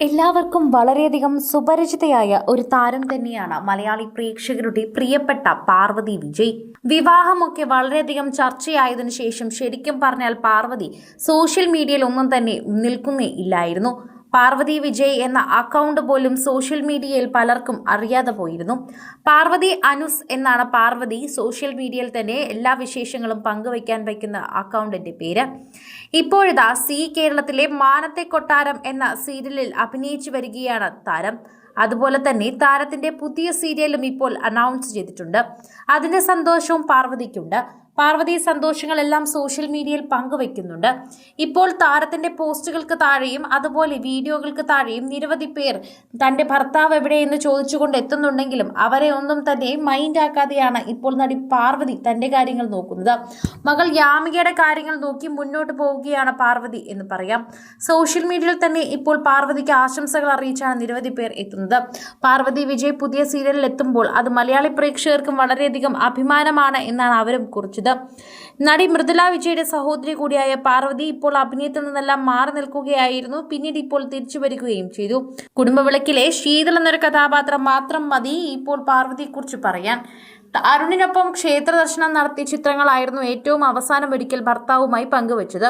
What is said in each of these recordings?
എല്ലാവർക്കും വളരെയധികം സുപരിചിതയായ ഒരു താരം തന്നെയാണ് മലയാളി പ്രേക്ഷകരുടെ പ്രിയപ്പെട്ട പാർവതി വിജയ്. വിവാഹമൊക്കെ വളരെയധികം ചർച്ചയായതിനു ശേഷം ശരിക്കും പറഞ്ഞാൽ പാർവതി സോഷ്യൽ മീഡിയയിൽ ഒന്നും തന്നെ നിൽക്കുന്നേ ഇല്ലായിരുന്നു. പാർവതി വിജയ് എന്ന അക്കൗണ്ട് പോലും സോഷ്യൽ മീഡിയയിൽ പലർക്കും അറിയാതെ പോയിരുന്നു. പാർവതി അനുസ് എന്നാണ് പാർവതി സോഷ്യൽ മീഡിയയിൽ തന്നെ എല്ലാ വിശേഷങ്ങളും പങ്കുവയ്ക്കാൻ വയ്ക്കുന്ന അക്കൗണ്ടിന്റെ പേര്. ഇപ്പോഴിതാ സി കേരളത്തിലെ മാനത്തെ കൊട്ടാരം എന്ന സീരിയലിൽ അഭിനയിച്ചു വരികയാണ് താരം. അതുപോലെ തന്നെ താരത്തിന്റെ പുതിയ സീരിയലും ഇപ്പോൾ അനൗൺസ് ചെയ്തിട്ടുണ്ട്. അതിന്റെ സന്തോഷവും പാർവതിക്കുണ്ട്. പാർവതി സന്തോഷങ്ങളെല്ലാം സോഷ്യൽ മീഡിയയിൽ പങ്കുവയ്ക്കുന്നുണ്ട് ഇപ്പോൾ താരത്തിന്റെ പോസ്റ്റുകൾക്ക് താഴെയും അതുപോലെ വീഡിയോകൾക്ക് താഴെയും നിരവധി പേർ തന്റെ ഭർത്താവ് എവിടെയെന്ന് ചോദിച്ചുകൊണ്ട് എത്തുന്നുണ്ടെങ്കിലും അവരെ ഒന്നും തന്നെ മൈൻഡ് ആക്കാതെയാണ് ഇപ്പോൾ നടി പാർവതി തന്റെ കാര്യങ്ങൾ നോക്കുന്നത്. മകൾ യാമികയുടെ കാര്യങ്ങൾ നോക്കി മുന്നോട്ട് പോവുകയാണ് പാർവതി എന്ന് പറയാം. സോഷ്യൽ മീഡിയയിൽ തന്നെ ഇപ്പോൾ പാർവതിക്ക് ആശംസകൾ അറിയിച്ചാണ് നിരവധി പേർ എത്തുന്നത്. പാർവതി വിജയ് പുതിയ സീരിയലിൽ എത്തുമ്പോൾ അത് മലയാളി പ്രേക്ഷകർക്കും വളരെയധികം അഭിമാനമാണ് എന്നാണ് അവരും കുറിച്ചത്. നടി മൃദുല വിജയുടെ സഹോദരി കൂടിയായ പാർവതി ഇപ്പോൾ അഭിനയത്തിൽ നിന്നെല്ലാം മാറി നിൽക്കുകയായിരുന്നു. പിന്നീട് ഇപ്പോൾ തിരിച്ചു വരികയും ചെയ്തു. കുടുംബവിളക്കിലെ ശീതൾ എന്നൊരു കഥാപാത്രം മാത്രം മതി ഇപ്പോൾ പാർവതിയെക്കുറിച്ച് പറയാൻ. അരുണിനൊപ്പം ക്ഷേത്ര ദർശനം നടത്തിയ ചിത്രങ്ങളായിരുന്നു ഏറ്റവും അവസാനം ഒരിക്കൽ ഭർത്താവുമായി പങ്കുവച്ചത്.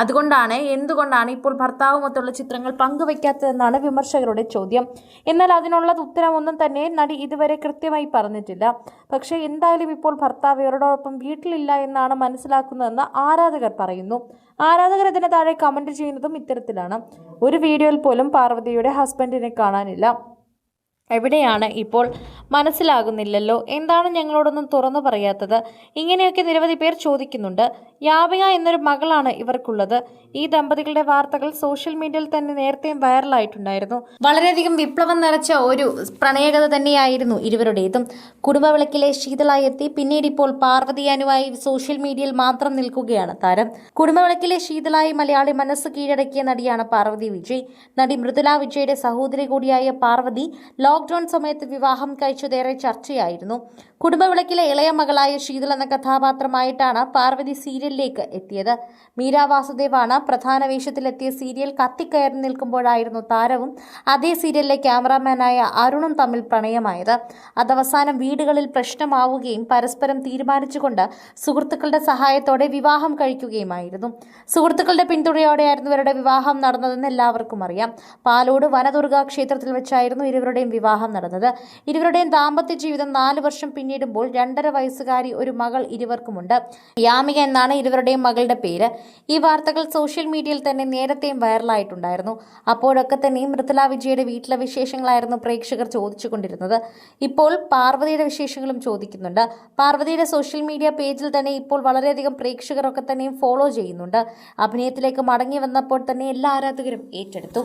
അതുകൊണ്ടാണ് എന്തുകൊണ്ടാണ് ഇപ്പോൾ ഭർത്താവുമൊത്തുള്ള ചിത്രങ്ങൾ പങ്കുവയ്ക്കാത്തതെന്നാണ് വിമർശകരുടെ ചോദ്യം. എന്നാൽ അതിനുള്ള ഉത്തരമൊന്നും തന്നെ നടി ഇതുവരെ കൃത്യമായി പറഞ്ഞിട്ടില്ല. പക്ഷേ എന്തായാലും ഇപ്പോൾ ഭർത്താവ് ഇവരോടൊപ്പം വീട്ടിലില്ല എന്നാണ് മനസ്സിലാക്കുന്നതെന്ന് ആരാധകർ പറയുന്നു. ആരാധകർ ഇതിന് താഴെ കമന്റ് ചെയ്യുന്നതും ഇത്തരത്തിലാണ്. ഒരു വീഡിയോയിൽ പോലും പാർവതിയുടെ ഹസ്ബൻഡിനെ കാണാനില്ല. എവിടെയാണ് ഇപ്പോൾ മനസ്സിലാകുന്നില്ലല്ലോ. എന്താണ് ഞങ്ങളോടൊന്നും തുറന്നു പറയാത്തത്? ഇങ്ങനെയൊക്കെ നിരവധി പേർ ചോദിക്കുന്നുണ്ട്. യാവിക എന്നൊരു മകളാണ് ഇവർക്കുള്ളത്. ഈ ദമ്പതികളുടെ വാർത്തകൾ സോഷ്യൽ മീഡിയയിൽ തന്നെ നേരത്തെയും വൈറലായിട്ടുണ്ടായിരുന്നു. വളരെയധികം വിപ്ലവം നിറച്ച ഒരു പ്രണയകഥ തന്നെയായിരുന്നു ഇരുവരുടേതും. കുടുംബവിളക്കിലെ ശീതളായി എത്തി. പിന്നീട് ഇപ്പോൾ പാർവതി അനുവായി സോഷ്യൽ മീഡിയയിൽ മാത്രം നിൽക്കുകയാണ് താരം. കുടുംബവിളക്കിലെ ശീതളായി മലയാളി മനസ്സ് കീഴടക്കിയ നടിയാണ് പാർവതി വിജയ്. നടി മൃദുല വിജയുടെ സഹോദരി കൂടിയായ പാർവതി ലോക്ക്ഡൌൺ സമയത്ത് വിവാഹം കഴിച്ചതേറെ ചർച്ചയായിരുന്നു. കുടുംബവിളക്കിലെ ഇളയ മകളായ ശീതൾ എന്ന കഥാപാത്രമായിട്ടാണ് പാർവതി സീരിയലിലേക്ക് എത്തിയത്. മീര വാസുദേവാണ് പ്രധാന വേഷത്തിലെത്തിയ സീരിയൽ കത്തിക്കയറി നിൽക്കുമ്പോഴായിരുന്നു താരവും അതേ സീരിയലിലെ ക്യാമറാമാനായ അരുണും തമ്മിൽ പ്രണയമായത്. അതവസാനം വീടുകളിൽ പ്രശ്നമാവുകയും പരസ്പരം തീരുമാനിച്ചുകൊണ്ട് സുഹൃത്തുക്കളുടെ സഹായത്തോടെ വിവാഹം കഴിക്കുകയുമായിരുന്നു. സുഹൃത്തുക്കളുടെ പിന്തുണയോടെയായിരുന്നു ഇവരുടെ വിവാഹം നടന്നതെന്ന് എല്ലാവർക്കും അറിയാം. പാലോട് വനദുർഗാ ക്ഷേത്രത്തിൽ വെച്ചായിരുന്നു ഇരുവരുടെയും വിവാഹം നടന്നത്. ഇരുവരുടെയും ദാമ്പത്യ ജീവിതം നാല് വർഷം പിന്നിടുമ്പോൾ രണ്ടര വയസ്സുകാരി ഒരു മകൾ ഇരുവർക്കുമുണ്ട്. യാമിക എന്നാണ് ഇരുവരുടെയും മകളുടെ പേര്. ഈ വാർത്തകൾ സോഷ്യൽ മീഡിയയിൽ തന്നെ നേരത്തെയും വൈറലായിട്ടുണ്ടായിരുന്നു. അപ്പോഴൊക്കെ തന്നെയും മൃദുല വിജയുടെ വീട്ടിലെ വിശേഷങ്ങളായിരുന്നു പ്രേക്ഷകർ ചോദിച്ചുകൊണ്ടിരുന്നത്. ഇപ്പോൾ പാർവതിയുടെ വിശേഷങ്ങളും ചോദിക്കുന്നുണ്ട്. പാർവതിയുടെ സോഷ്യൽ മീഡിയ പേജിൽ തന്നെ ഇപ്പോൾ വളരെയധികം പ്രേക്ഷകരൊക്കെ തന്നെയും ഫോളോ ചെയ്യുന്നുണ്ട്. അഭിനയത്തിലേക്ക് മടങ്ങി വന്നപ്പോൾ തന്നെ എല്ലാ ആരാധകരും ഏറ്റെടുത്തു.